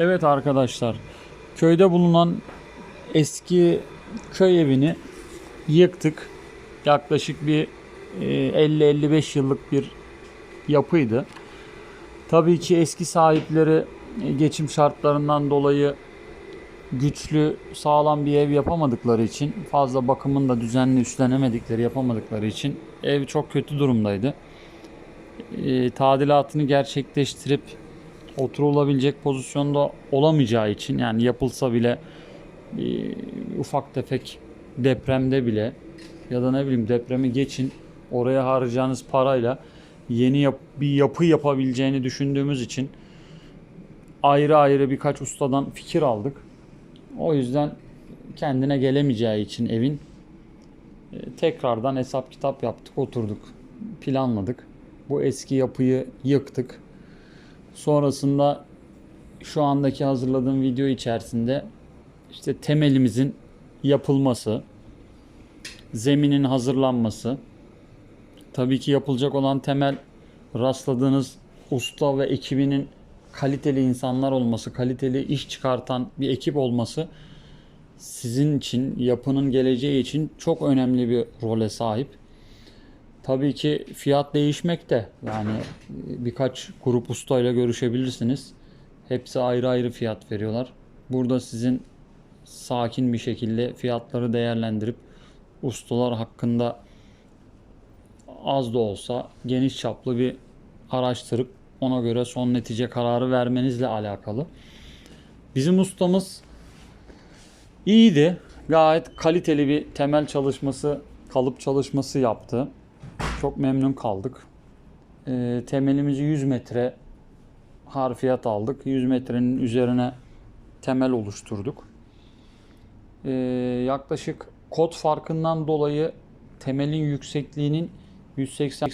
Evet arkadaşlar, köyde bulunan eski köy evini yıktık. Yaklaşık bir e, 50-55 yıllık bir yapıydı. Tabii ki eski sahipleri e, geçim şartlarından dolayı güçlü, sağlam bir ev yapamadıkları için, fazla bakımını da düzenli üstlenemedikleri, yapamadıkları için ev çok kötü durumdaydı. E, tadilatını gerçekleştirip oturulabilecek pozisyonda olamayacağı için yani yapılsa bile e, ufak tefek depremde bile ya da ne bileyim depremi geçin oraya harcayacağınız parayla yeni yap- bir yapı yapabileceğini düşündüğümüz için ayrı ayrı birkaç ustadan fikir aldık. O yüzden kendine gelemeyeceği için evin e, tekrardan hesap kitap yaptık, oturduk, planladık. Bu eski yapıyı yıktık. Sonrasında şu andaki hazırladığım video içerisinde işte temelimizin yapılması, zeminin hazırlanması, tabii ki yapılacak olan temel rastladığınız usta ve ekibinin kaliteli insanlar olması, kaliteli iş çıkartan bir ekip olması sizin için, yapının geleceği için çok önemli bir role sahip. Tabii ki fiyat değişmekte. Yani birkaç grup ustayla görüşebilirsiniz. Hepsi ayrı ayrı fiyat veriyorlar. Burada sizin sakin bir şekilde fiyatları değerlendirip ustalar hakkında az da olsa geniş çaplı bir araştırıp ona göre son netice kararı vermenizle alakalı. Bizim ustamız iyiydi. Gayet kaliteli bir temel çalışması, kalıp çalışması yaptı. Çok memnun kaldık. Ee, temelimizi 100 metre harfiyat aldık. 100 metrenin üzerine temel oluşturduk. Ee, yaklaşık kod farkından dolayı temelin yüksekliğinin 180